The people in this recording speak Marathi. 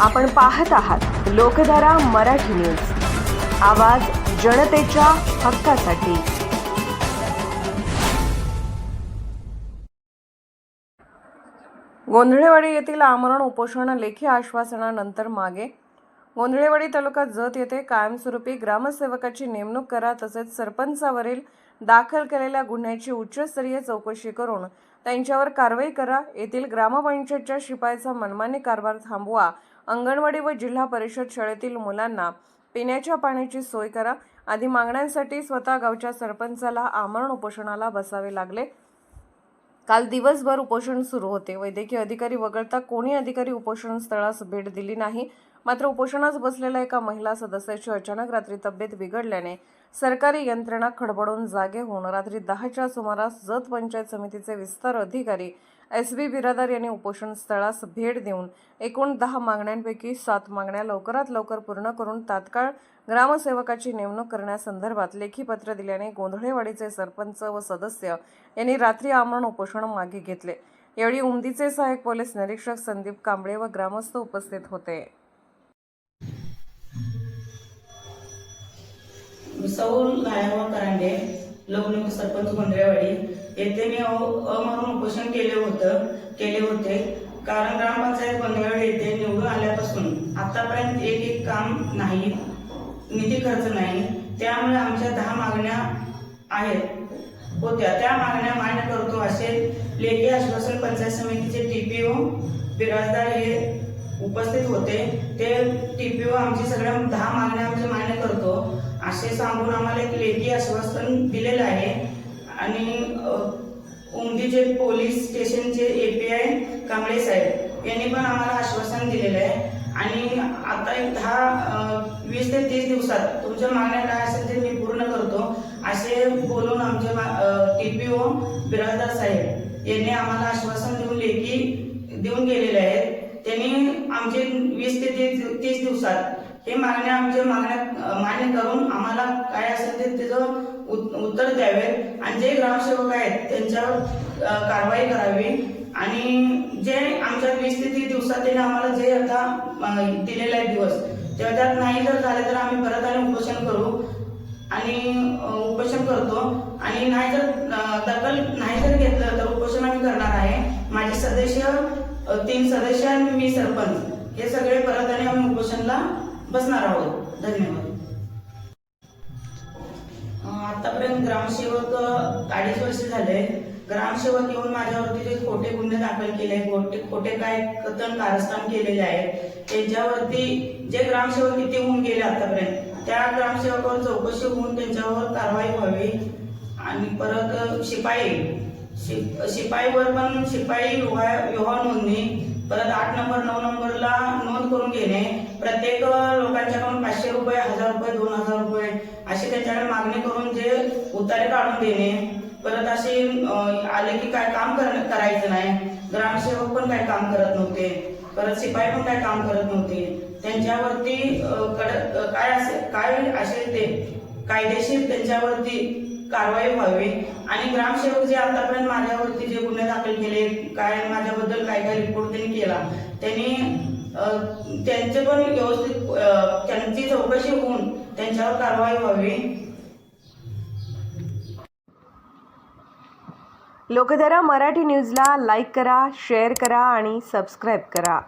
आपण पाहत आहात लोकधारा मराठी न्यूज. आवाज जनतेच्या हक्कासाठी. गोंधळेवाडी येथील आमरण उपोषण लेखी आश्वासनानंतर मागे. गोंधळेवाडी तालुका जत येथे कायमस्वरूपी ग्रामसेवकाची नेमणूक करा तसेच सरपंचावरील दाखल केलेल्या गुन्ह्याची उच्चस्तरीय चौकशी करून त्यांच्यावर कारवाई करा. येथील ग्रामपंचायतच्या शिपायाचा मनमानी कारभार थांबवा. अंगणवाडी व जिल्हा परिषद शाळेतील मुलांना पिण्याच्या पाण्याची सोय करा. आदी मागण्यांसाठी स्वतः गावच्या सरपंचाला आमरण उपोषणाला बसावे लागले. काल दिवसभर उपोषण सुरू होते. वैद्यकीय अधिकारी वगळता कोणी अधिकारी उपोषण स्थळास भेट दिली नाही. मात्र उपोषणास बसलेल्या एका महिला सदस्याची अचानक रात्री तब्येत बिघडल्याने सरकारी यंत्रणा खडबडून जागे होऊन रात्री दहाच्या सुमारास जत पंचायत समितीचे विस्तार अधिकारी एस बी बिरादार यांनी उपोषण स्थळास भेट देऊन एकूण दहा मागण्यांपैकी सात मागण्या लवकरात लवकर पूर्ण करून तात्काळ ग्रामसेवकाची नेमणूक करण्यासंदर्भात लेखी पत्र दिल्याने गोंधळेवाडीचे सरपंच व सदस्य यांनी रात्री आमरण उपोषण मागे घेतले. यावेळी उमदीचे सहाय्यक पोलीस निरीक्षक संदीप कांबळे व ग्रामस्थ उपस्थित होते. सौ नारायणराव करांडे लोकनियुक्त सरपंच गोंधळेवाडी येथे मी अ- अमरून उपोषण केले होतं केले होते. कारण ग्रामपंचायत गोंधळेवाडी येथे निवडून आल्यापासून आतापर्यंत एक एक काम नाही निधी खर्च नाही. त्यामुळे आमच्या दहा मागण्या आहेत होत्या. त्या मागण्या मान्य करतो असे लेखी आश्वासन पंचायत समितीचे टी पी ओ बिराजदार हे उपस्थित होते. ते टीपीओ आमची सगळ्या दहा मागण्या आमच्या मान्य करतो. असे सांगून आम्हाला एक लेखी आश्वासन दिलेलं आहे. आणि उमदीचे पोलीस स्टेशनचे ए पी आय कांबळे साहेब यांनी पण आम्हाला आश्वासन दिलेलं आहे. आणि आता एक दहा वीस ते तीस दिवसात तुमच्या मागण्या काय असेल ते मी पूर्ण करतो. असे बोलून आमचे टीपीओ बिराजदार साहेब यांनी आम्हाला आश्वासन देऊन लेखी देऊन गेलेले आहेत. त्यांनी आमचे वीस ते तीस तीस दिवसात हे मागण्या आमच्या मागण्या मान्य करून आम्हाला काय असेल ते त्याचं उत्तर द्यावे. आणि जे ग्रामसेवक आहेत त्यांच्यावर कारवाई करावी. आणि जे आमच्या वीस ते तीस दिवसात त्यांनी आम्हाला जे आता दिलेला दिलेले आहेत दिवस तेव्हा त्यात नाही जर झाले तर आम्ही परत आणि उपोषण करू. आणि उपोषण करतो. आणि नाही जर दखल नाही जर घेतलं तर उपोषण आम्ही करणार आहे. माझे सदस्य तीन सदस्य आणि मी सरपंच. हे सगळे परत आणि आम्ही उपोषणला बसणार आहोत. धन्यवाद. आतापर्यंत ग्रामसेवक अडीच वर्ष झाले. ग्रामसेवक येऊन माझ्यावरती जे खोटे गुन्हे दाखल केले खोटे खोटे काय कथन कारस्थान केलेले आहे त्याच्यावरती जे ग्रामसेवक इथे होऊन गेले आतापर्यंत त्या ग्रामसेवकावर चौकशी होऊन त्यांच्यावर कारवाई व्हावी आणि परत शिपाई शिपाई शि- शिपाईवर पण शिपाई विवाह विवाह नोंदणी परत आठ नंबर नऊ नंबरला नोंद करून घेणे. प्रत्येक लोकांच्याकडून पाचशे रुपये हजार रुपये दोन हजार रुपये अशी त्यांच्याकडे मागणी करून जे उतारे काढून देणे. परत असे आले की काय काम कर- करायचं नाही. ग्रामसेवक पण काय काम करत नव्हते. परत शिपाई पण काय काम करत नव्हते. त्यांच्यावरती कडक काय असे काय असेल ते कायदेशीर त्यांच्यावरती कारवाई व्हावी. आणि ग्रामसेवक जे आतापर्यंत माझ्यावरती जे गुन्हे दाखल केले काय माझ्याबद्दल काय काय रिपोर्ट त्यांनी केला त्यांनी त्यांचे पण व्यवस्थित त्यांची चौकशी होऊन त्यांच्यावर कारवाई व्हावी. लोकधारा मराठी न्यूजला लाईक करा शेअर करा आणि सबस्क्राईब करा.